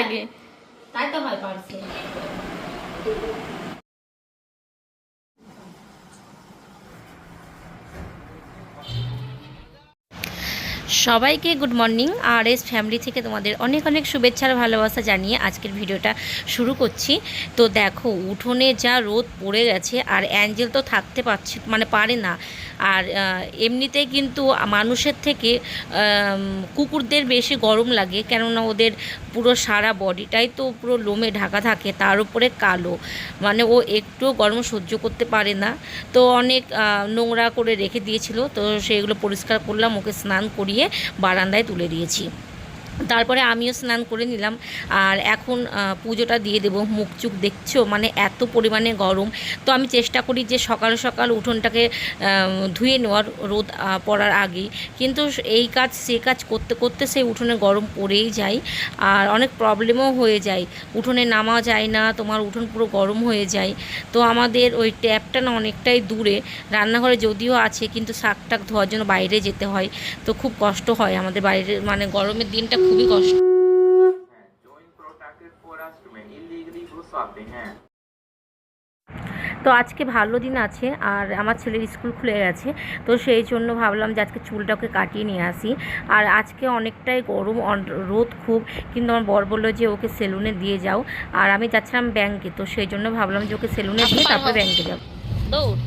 লাগে তাই তো হয় পারছে সবাইকে গুড মর্নিং আর এস ফ্যামিলি থেকে তোমাদের অনেক অনেক শুভেচ্ছার ভালোবাসা জানিয়ে আজকের ভিডিওটা শুরু করছি। তো দেখো উঠোনে যা রোদ পড়ে গেছে আর অ্যাঞ্জেল তো থাকতে পারছে মানে পারে না। আর আহ, এমনিতেই কিন্তু মানুষের থেকে কুকুরদের বেশি গরম লাগে কেননা ওদের পুরো সারা বডিটাই তো পুরো লোমে ঢাকা থাকে তার উপরে কালো। মানে ও একটুও গরম সহ্য করতে পারে না। তো অনেক নোংরা করে রেখে দিয়েছিল তো সেগুলো পরিষ্কার করলাম ওকে স্নান করিয়ে বারান্দায় তুলে দিয়েছি। তারপরে আমিও স্নান করে নিলাম। আর এখন পুজোটা দিয়ে দেবো। মুখ চুখ দেখছ? মানে এত পরিমাণে গরম। তো আমি চেষ্টা করি যে সকাল সকাল উঠোনটাকে ধুয়ে নেওয়ার রোদ পড়ার আগে কিন্তু এই কাজ, সে কাজ করতে করতে সেই উঠোনে গরম পড়েই যায়। আর অনেক প্রবলেমও হয়ে যায়। উঠোনে নামা যায় না, তোমার উঠোন পুরো গরম হয়ে যায়। তো আমাদের ওই ট্যাপটা না অনেকটাই দূরে। রান্নাঘরে যদিও আছে, কিন্তু শাক টাক ধোয়ার জন্য বাইরে যেতে হয়। তো খুব কষ্ট হয় আমাদের বাইরে মানে গরমের দিনটা খুবই কষ্ট। তো আজকে ভালো দিন আছে আর আমার ছেলের স্কুল খুলে গেছে তো সেই জন্য ভাবলাম যে আজকে চুলটাকে কাটিয়ে নিয়ে আসি। আর আজকে অনেকটাই গরম রোদ খুব কিন্তু আমার বর বলল যে ওকে সেলুনে দিয়ে যাও। আর আমি যাচ্ছিলাম ব্যাংকে তো সেই জন্য ভাবলাম যে ওকে সেলুনে দিয়ে তারপরে ব্যাংকে যাও দৌড়।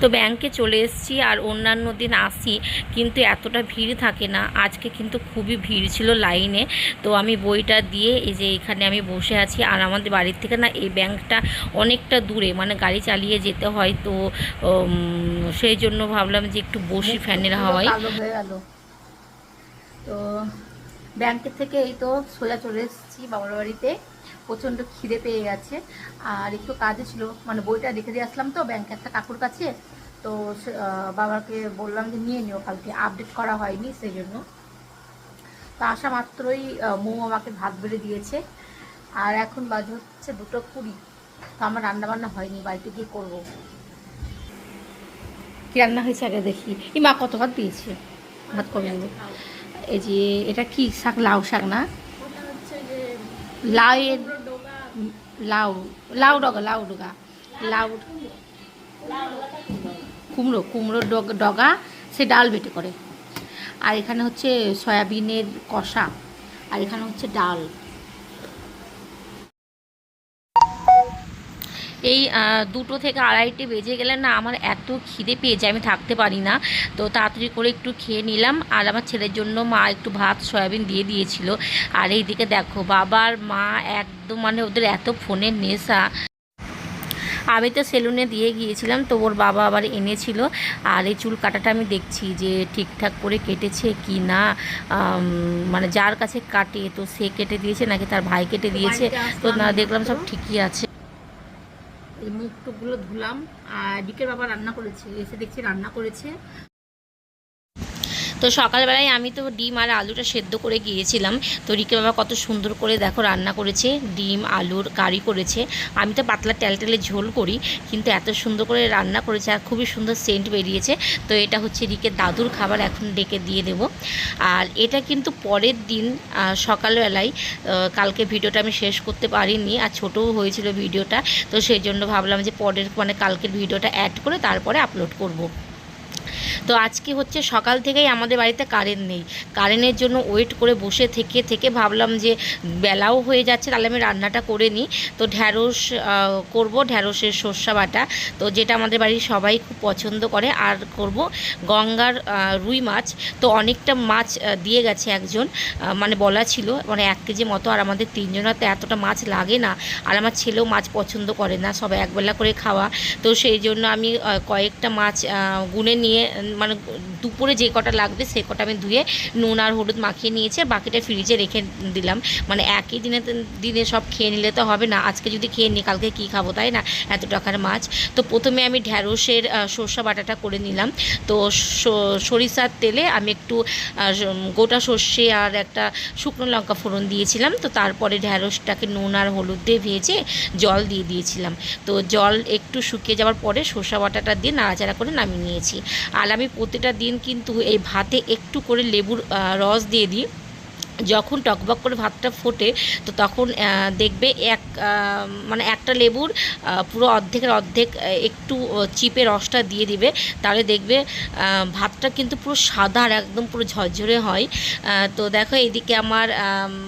তো ব্যাংকে চলে এসেছি আর অন্যান্য দিন আসি কিন্তু এতটা ভিড় থাকে না। আজকে কিন্তু খুবই ভিড় ছিল লাইনে তো আমি বইটা দিয়ে এই যে এখানে আমি বসে আছি আর আমাদের বাড়ির থেকে না এই ব্যাংকটা অনেকটা দূরে মানে গাড়ি চালিয়ে যেতে হয়। তো সেই জন্য ভাবলাম যে একটু বসি ফ্যানের হাওয়ায়। হয়ে তো ব্যাংকের থেকে এই তো সোজা চলে এসেছি বাবার বাড়িতে। প্রচণ্ড খিদে পেয়ে গেছে। আর একটু কাজে ছিল। মানে বইটা রেখে দিয়ে আসলাম তো ব্যাংকে একটা কাকুর কাছে। তো বাবাকে বললাম যে নিয়ে নিও কালকে। আপডেট করা হয়নি সেই জন্য। তো আসা মাত্রই মৌ আমাকে ভাত বেড়ে দিয়েছে। আর এখন বাজে হচ্ছে দুটো কুড়ি। তো আমার রান্না বান্না হয়নি বাড়িতে গিয়ে করব। কি রান্না হয়েছে আগে দেখি। এই মা কত ভাত দিয়েছে? ভাত কমে এই যে এটা কি শাক? লাউ শাক না? লাউ এর লাউ লাউ ডগা লাউ ডগা লাউ কুমড়ো, কুমড়োর ডগ, ডগা, সে ডাল বেটে করে। আর এখানে হচ্ছে সয়াবিনের কষা। আর এখানে হচ্ছে ডাল। এই দুটো থেকে আড়াইটে বেজে গেলে না আমার এত খিদে পেয়ে যায় আমি থাকতে পারি না। তো তাড়াতাড়ি করে একটু খেয়ে নিলাম। আর আমার ছেলের জন্য মা একটু ভাত সয়াবিন দিয়ে দিয়েছিল। আর এইদিকে দেখো বাবার মা একদম মানে ওদের এত ফোনের নেশা। আমি তো সেলুনে দিয়ে গিয়েছিলাম তো ওর বাবা আবার এনেছিল। আর এই চুল কাটাটা আমি দেখছি যে ঠিকঠাক করে কেটেছে কি না মানে যার কাছে কাটে তো সে কেটে দিয়েছে নাকি তার ভাই কেটে দিয়েছে? তো না দেখলাম সব ঠিকই আছে। এই মুখ টুকগুলো ধুলাম আর ডিকের বাবা রান্না করেছে এসে দেখছি রান্না করেছে। তো সকালবেলায় আমি তো ডিম আর আলুটা সেদ্ধ করে গিয়েছিলাম। তো রিকে বাবা কত সুন্দর করে দেখো রান্না করেছে, ডিম, আলুর কারি করেছে। আমি তো পাতলা টেলটেলে ঝোল করি, কিন্তু এত সুন্দর করে রান্না করেছে আর খুবই সুন্দর সেন্ট বেরিয়েছে। তো এটা হচ্ছে রিকের দাদুর খাবার, এখন ডেকে দিয়ে দেব। আর এটা কিন্তু পরের দিন সকালবেলায় কালকে ভিডিওটা আমি শেষ করতে পারিনি আর ছোটও হয়েছিল ভিডিওটা। তো সেই জন্য ভাবলাম যে পরের মানে কালকের ভিডিওটা অ্যাড করে তারপরে আপলোড করব। তো আজকে হচ্ছে সকাল থেকেই আমাদের বাড়িতে কারেন্ট নেই। কারেন্টের জন্য ওয়েট করে বসে থেকে থেকে ভাবলাম যে বেলাও হয়ে যাচ্ছে, তাহলে আমি রান্নাটা করে নিই। তো ঢ্যাঁড়স করব ঢ্যাঁড়সের সর্ষা বাটা। তো যেটা আমাদের বাড়ির সবাই খুব পছন্দ করে, আর করব গঙ্গার রুই মাছ। তো অনেকটা মাছ দিয়ে গেছে একজন মানে বলা ছিল মানে এক কেজি মতো, আর আমাদের তিনজনের তো এতটা মাছ লাগে না। আর আমার ছেলেও মাছ পছন্দ করে না, সবাই একবেলা করে খাওয়া। তো সেই জন্য আমি কয়েকটা মাছ গুনে নিয়ে মানে দুপুরে যে কটা লাগবে সে কটা আমি ধুয়ে নুন আর হলুদ মাখিয়ে নিয়েছি আর বাকিটা ফ্রিজে রেখে দিলাম। মানে একই দিনে দিনে সব খেয়ে নিলে তো হবে না। আজকে যদি খেয়ে নিই কালকে কী খাব, তাই না? এত টাকার মাছ। তো প্রথমে আমি ঢ্যাঁড়সের সর্ষা বাটাটা করে নিলাম। তো সরিষার তেলে আমি একটু গোটা সর্ষে আর একটা শুকনো লঙ্কা ফোড়ন দিয়েছিলাম। তো তারপরে ঢ্যাঁড়সটাকে নুন আর হলুদ দিয়ে ভেজে জল দিয়ে দিয়েছিলাম। তো জল একটু শুকিয়ে যাওয়ার পরে সর্ষা বাটাটা দিয়ে নাড়াচাড়া করে নামিয়ে নিয়েছি। আর আমি প্রতিটা দিন কিন্তু এই ভাতে একটু করে লেবুর রস দিয়ে দিই। যখন টকবক করে ভাতটা ফোটে, তো তখন দেখবে এক মানে একটা লেবুর পুরো অর্ধেকের অর্ধেক একটু চিপে রসটা দিয়ে দিবে। তাহলে দেখবে ভাতটা কিন্তু পুরো সাদা আর একদম পুরো ঝরঝরে হয়। তো দেখো এইদিকে আমার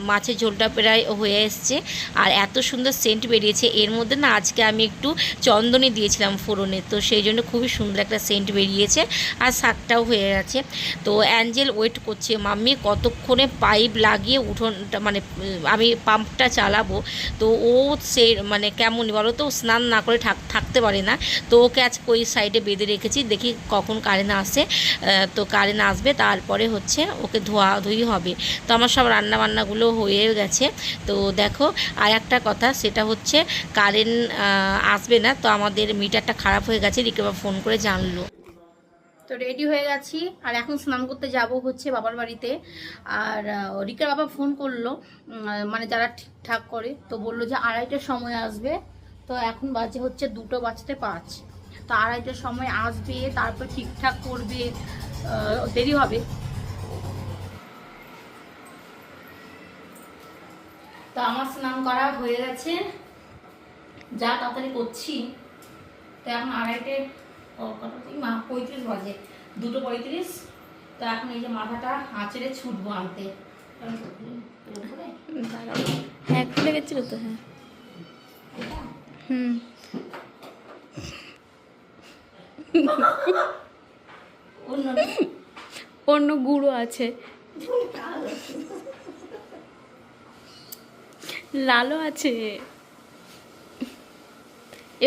মাছের ঝোলটা প্রায় হয়ে এসছে। আর এত সুন্দর সেন্ট বেরিয়েছে। এর মধ্যে না আজকে আমি একটু চন্দনে দিয়েছিলাম ফোড়নে। তো সেই জন্য খুবই সুন্দর একটা সেন্ট বেরিয়েছে। আর শাকটাও হয়ে গেছে। তো অ্যাঞ্জেল ওয়েট করছে। মাম্মি কতক্ষণে পাইপ লাগিয়ে উঠোনটা মানে আমি পাম্পটা চালাবো। তো ও সে মানে কেমন বলো তো, স্নান না করে থাক, থাকতে পারে না। তো ওকে আজকে ওই সাইডে বেঁধে রেখেছি, দেখি কখন কারেন্ট আসে। তো কারেন্ট আসবে, তারপরে হচ্ছে ওকে ধোয়া, ধুই হবে। তো আমার সব রান্না বান্নাগুলো হয়ে গেছে। তো দেখো আর একটা কথা, সেটা হচ্ছে কারেন্ট আসবে না, তো আমাদের মিটারটা খারাপ হয়ে গেছে রিকেবা ফোন করে জানলো। তো রেডি হয়ে গেছি। আর এখন স্নান করতে যাব হচ্ছে বাবার বাড়িতে। আর রিকার বাবা ফোন করল মানে যারা ঠিকঠাক করে, তো বলল যে আড়াইটার সময় আসবে। তো এখন বাজে হচ্ছে দুটো বাজতে পাঁচ। তো আড়াইটার সময় আসবে, তারপর ঠিকঠাক করবে দেরি হবে। তো আমার স্নান করা হয়ে গেছে। যা তাড়াতাড়ি করছি। তো এখন আড়াইটে পঁয়ত্রিশ বাজে দুটো পঁয়ত্রিশ, তো এখন এই যে মাথাটা আঁচড়ে ছুটবো আনতে। হ্যাঁ খুলে গেছিল তো হ্যাঁ। হুম। অন্য গুঁড়ো আছে। লালও আছে।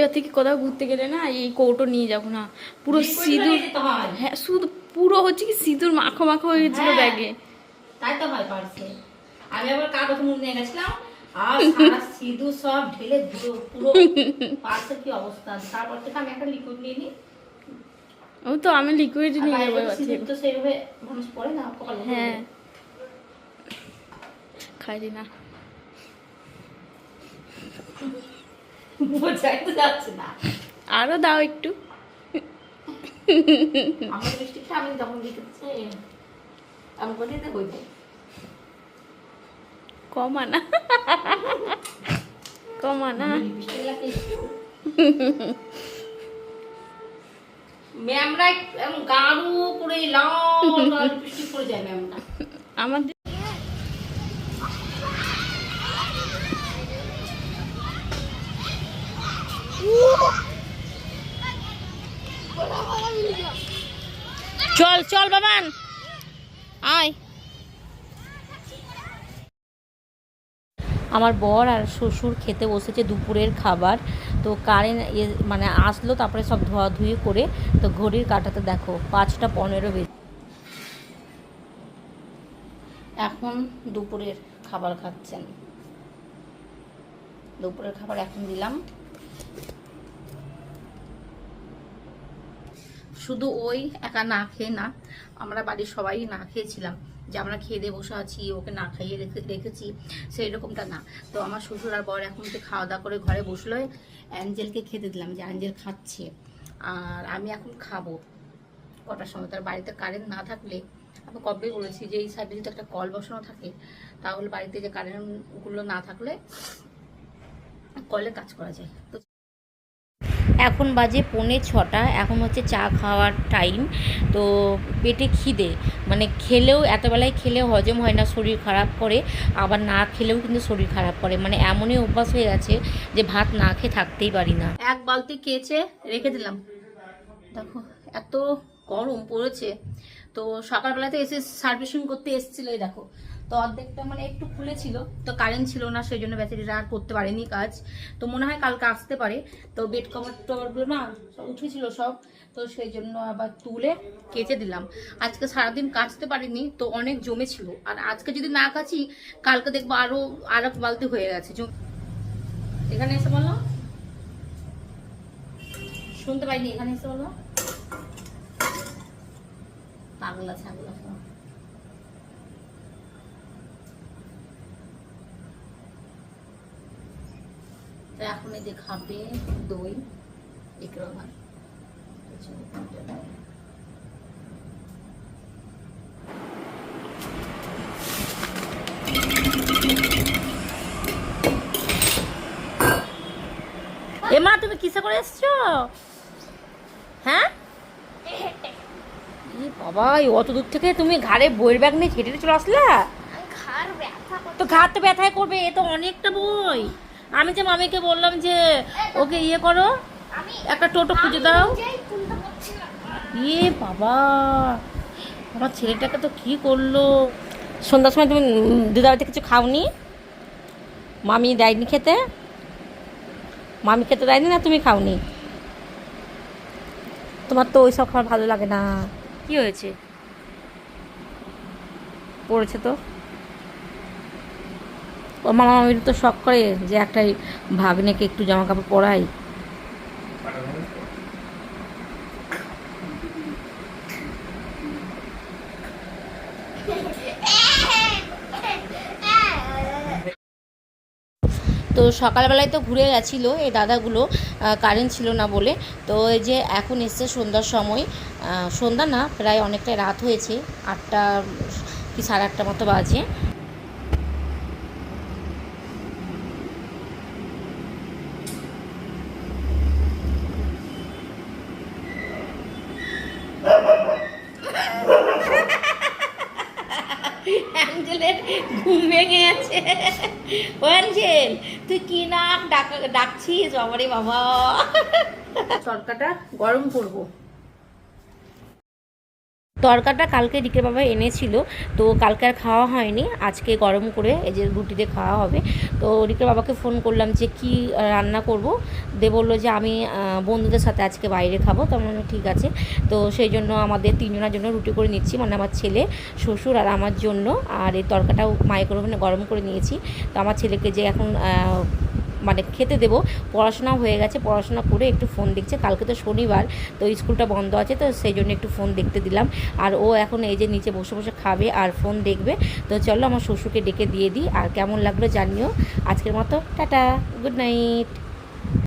এবার থেকে কোথাও ঘুরতে গেলে না এই কৌটো নিয়ে যাব না। পুরো সিঁদুর হ্যাঁ। শুধু পুরো হচ্ছে কি সিঁদুর মাখো মাখো হয়ে গেছিল হ্যাঁ। ব্যাগে। তাই তো হয় পার্সে আমি আবার গেছিলাম আর সারা সিঁদুর সব ঢেলে ধুলো পুরো পার্সের কি অবস্থা তারপর থেকে আমি একটা লিকুইড নিয়ে নিই। ও তো আমি লিকুইড নিয়ে বাইরে যাব তো এবার থেকে। সিঁদুর তো সেইভাবে মানুষ পড়ে না কপালে হ্যাঁ। খাইলি না। বোঝাই তো যাচ্ছে না। আরও দাও একটু। আমার আমি আমি ম্যামরা গাঢ় করে লাল করে যায় ম্যামটা। আমাদের চল চল বাবান। আয়। আমার বর আর শ্বশুর খেতে বসেছে দুপুরের খাবার। তো কারেন্ট মানে আসলো তারপরে সব ধোয়াধুয়ি করে তো ঘড়ির কাটাতে দেখো পাঁচটা পনেরো বেজে এখন দুপুরের খাবার খাচ্ছেন। দুপুরের খাবার এখন দিলাম। শুধু ওই একা না খেয়ে না, আমরা বাড়ির সবাই না খেয়েছিলাম। যে আমরা খেয়ে দিয়ে বসে আছি, ওকে না খাইয়ে রেখে, রেখেছি সেই রকমটা না। তো আমার শ্বশুর আর বর এখন তো খাওয়া দাওয়া করে ঘরে বসল, অ্যাঞ্জেলকে খেতে দিলাম, যে অ্যাঞ্জেল খাচ্ছে। আর আমি এখন খাব। কটার সময়? তার বাড়িতে কারেন্ট না থাকলে, আমি কবে বলেছি যে এই সাইডে যদি একটা কল বসানো থাকে, তাহলে বাড়িতে যে কারেন্টগুলো না থাকলে, কলে কাজ করা যায়। তো এখন বাজে পৌনে ছটা, এখন হচ্ছে চা খাওয়ার টাইম তো পেটে খিদে মানে খেলেও এতবেলায় খেলে হজম হয় না, শরীর খারাপ করে, আবার না খেলেও কিন্তু শরীর খারাপ করে মানে এমনই অভ্যাস হয়ে গেছে যে ভাত না খেয়ে থাকতেই পারি না। এক বালতি কেচে রেখে দিলাম। দেখো, এত গরম পড়েছে, তো সকালবেলাতে এসে সার্ভিসিং করতে এসেছিল দেখো। তো অর্ধেকটা মানে একটু খুলেছিল তো কারেন্ট ছিল না, সেই জন্য ব্যাটারিটা আর করতে পারেনি কাজ। তো মনে হয় কালকে আসতে পারে। তো বেড কভার টভারগুলো না উঠেছিল সব, তো সেই জন্য আবার তুলে কেচে দিলাম। আজকে সারাদিন কাচতে পারিনি, তো অনেক জমেছিল। আর আজকে যদি না কাচি, কালকে দেখব আরও, আর এক বালতি হয়ে গেছে। জম- এখানে এসে বলো। শুনতে পাইনি, এখানে এসে বলো। পাগলা ছাগলা। এখন এই যে খাবে দই এগুলো এমা তুমি কিসে করে এসছো হ্যাঁ বাবা অত দূর থেকে তুমি ঘাড়ে বইয়ের ব্যাগ নিয়ে হেঁটে চলে আসলা তো ঘাড় তো ব্যথায় করবে এ তো অনেকটা বই আমি যে মামিকে বললাম যে ওকে ইয়ে করো, একটা টোটো খুঁজে দাও। ইয়ে বাবা, আমার ছেলেটাকে তো কি করল? সন্ধ্যার সময় তুমি দিদাবাড়িতে কিছু খাওনি? মামি দেয়নি খেতে? মামি খেতে দেয়নি না তুমি খাওনি? তোমার তো ওই সব খাবার ভালো লাগে না। কি হয়েছে? পড়েছে তো? মামা মামির তো শখ করে যে একটা ভাগ্নেকে একটু জামা কাপড় পরাই। তো সকালবেলায় তো ঘুরে গেছিল এই দাদাগুলো কারেন্ট ছিল না বলে। তো এই যে এখন এসছে সন্ধ্যার সময় সন্ধ্যা না, প্রায় অনেকটাই রাত হয়েছে, আটটা কি সাড়ে আটটা মতো বাজে অ্যাঞ্জেলের ঘুম ভেঙে গেছে ও অ্যাঞ্জেল তুই কি নাক ডাক বাবারে বাবা। তরকাটা গরম করব। তরকাটা কালকে দিকে বাবা এনেছিল তো কালকে আর খাওয়া হয়নি। আজকে গরম করে এই যে রুটিতে খাওয়া হবে। তো রিকের বাবাকে ফোন করলাম যে কি রান্না করব? দে বলল যে আমি বন্ধুদের সাথে আজকে বাইরে খাব। তো আমি বললাম, ঠিক আছে। তো সেই জন্য আমাদের তিনজনের জন্য রুটি করে নিচ্ছি। মানে আমার ছেলে শ্বশুর আর আমার জন্য। আর এই তরকাটাও মাইক্রোওভেনে গরম করে নিয়েছি। তো আমার ছেলেকে যে এখন মানে খেতে দেবো। পড়াশোনাও হয়ে গেছে, পড়াশোনা করে একটু ফোন দেখছে। কালকে তো শনিবার, তো স্কুলটা বন্ধ আছে তো সেই জন্য একটু ফোন দেখতে দিলাম। আর ও এখন এই যে নিচে বসে বসে খাবে আর ফোন দেখবে। তো চলো আমার শ্বশুরকে ডেকে দিয়ে দিই। আর কেমন লাগল জানিও। আজকের মতো, টাটা গুড নাইট